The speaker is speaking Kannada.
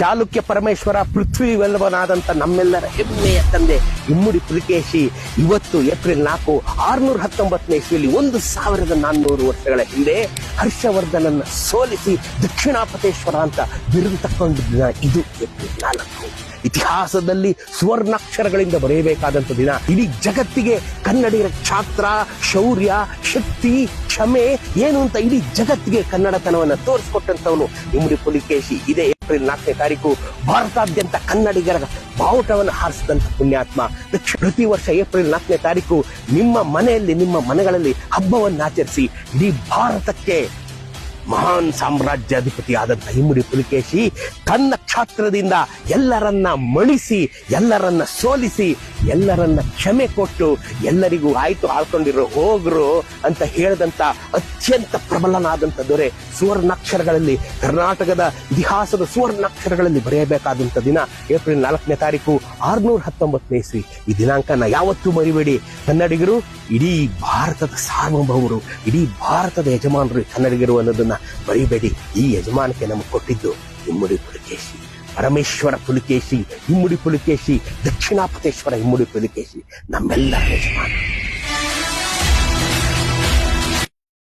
ಚಾಲುಕ್ಯ ಪರಮೇಶ್ವರ ಪೃಥ್ವಿ ವೆಲ್ಲವನಾದಂತ ನಮ್ಮೆಲ್ಲರ ಹೆಮ್ಮೆಯ ತಂದೆ ಇಮ್ಮುಡಿ ಪುಲಿಕೇಶಿ ಇವತ್ತು ಏಪ್ರಿಲ್ ನಾಲ್ಕು ಆರ್ನೂರ ಹತ್ತೊಂಬತ್ತನೇ ಇಸ್ವಿಯಲ್ಲಿ ಒಂದು ಸಾವಿರದ ನಾನ್ನೂರು ವರ್ಷಗಳ ಹಿಂದೆ ಹರ್ಷವರ್ಧನನ್ನ ಸೋಲಿಸಿ ದಕ್ಷಿಣಾಪತೇಶ್ವರ ಅಂತ ಬಿರುದು ತಕ್ಕೊಂಡ ದಿನ ಇದು ಏಪ್ರಿಲ್ ನಾಲ್ಕು. ಇತಿಹಾಸದಲ್ಲಿ ಸುವರ್ಣಾಕ್ಷರಗಳಿಂದ ಬರೆಯಬೇಕಾದಂತ ದಿನ. ಇಡೀ ಜಗತ್ತಿಗೆ ಕನ್ನಡಿಗರ ಛಾತ್ರ, ಶೌರ್ಯ, ಶಕ್ತಿ, ಕ್ಷಮೆ ಏನು ಅಂತ ಇಡೀ ಜಗತ್ತಿಗೆ ಕನ್ನಡತನವನ್ನು ತೋರಿಸಿಕೊಟ್ಟಂತವನು ಇಮ್ಮಡಿ ಪುಲಿಕೇಶಿ ಇದೇ. ಏಪ್ರಿಲ್ ನಾಲ್ಕನೇ ತಾರೀಕು ಭಾರತಾದ್ಯಂತ ಕನ್ನಡಿಗರ ಬಾವುಟವನ್ನು ಹಾರಿಸಿದಂತ ಪುಣ್ಯಾತ್ಮ. ಪ್ರತಿ ವರ್ಷ ಏಪ್ರಿಲ್ ನಾಲ್ಕನೇ ತಾರೀಕು ನಿಮ್ಮ ಮನೆಯಲ್ಲಿ, ನಿಮ್ಮ ಮನೆಗಳಲ್ಲಿ ಹಬ್ಬವನ್ನು ಆಚರಿಸಿ ಇಡೀ ಭಾರತಕ್ಕೆ ಮಹಾನ್ ಸಾಮ್ರಾಜ್ಯಾಧಿಪತಿ ಆದಂತ ಇಮ್ಮಡಿ ಪುಲಿಕೇಶಿ ತನ್ನ ಕ್ಷಾತ್ರದಿಂದ ಎಲ್ಲರನ್ನ ಮಣಿಸಿ, ಎಲ್ಲರನ್ನ ಸೋಲಿಸಿ ಎಲ್ಲರನ್ನ ಕ್ಷಮೆ ಕೊಟ್ಟು ಎಲ್ಲರಿಗೂ ಆಯ್ತು ಆಳ್ಕೊಂಡಿರೋ ಹೋಗ್ರು ಅಂತ ಹೇಳಿದಂತ ಅತ್ಯಂತ ಪ್ರಬಲನಾದಂತ ದೊರೆ ಸುವರ್ಣಾಕ್ಷರಗಳಲ್ಲಿ, ಕರ್ನಾಟಕದ ಇತಿಹಾಸದ ಸುವರ್ಣಾಕ್ಷರಗಳಲ್ಲಿ ಬರೆಯಬೇಕಾದಂತ ದಿನ ಏಪ್ರಿಲ್ ನಾಲ್ಕನೇ ತಾರೀಕು ಆರ್ನೂರ ಹತ್ತೊಂಬತ್ತನೇ ಇಸ್ವಿ. ಈ ದಿನಾಂಕನ ಯಾವತ್ತೂ ಮರಿಬೇಡಿ. ಕನ್ನಡಿಗರು, ಇಡೀ ಭಾರತದ ಸಾರ್ವಭೌಮರು, ಇಡೀ ಭಾರತದ ಯಜಮಾನರು ಕನ್ನಡಿಗರು ಅನ್ನೋದನ್ನ ಮರಿಬೇಡಿ. ಈ ಯಜಮಾನಕ್ಕೆ ನಮಗೆ ಕೊಟ್ಟಿದ್ದು ಇಮ್ಮಡಿ ಪುಲಿಕೇಶಿ. ಪರಮೇಶ್ವರ ಪುಲಿಕೇಶಿ ಇಮ್ಮಡಿ ಪುಲಿಕೇಶಿ ದಕ್ಷಿಣಾಪತೇಶ್ವರ ಇಮ್ಮಡಿ ಪುಲಿಕೇಶಿ ನಮ್ಮೆಲ್ಲರ ಯಜಮಾನ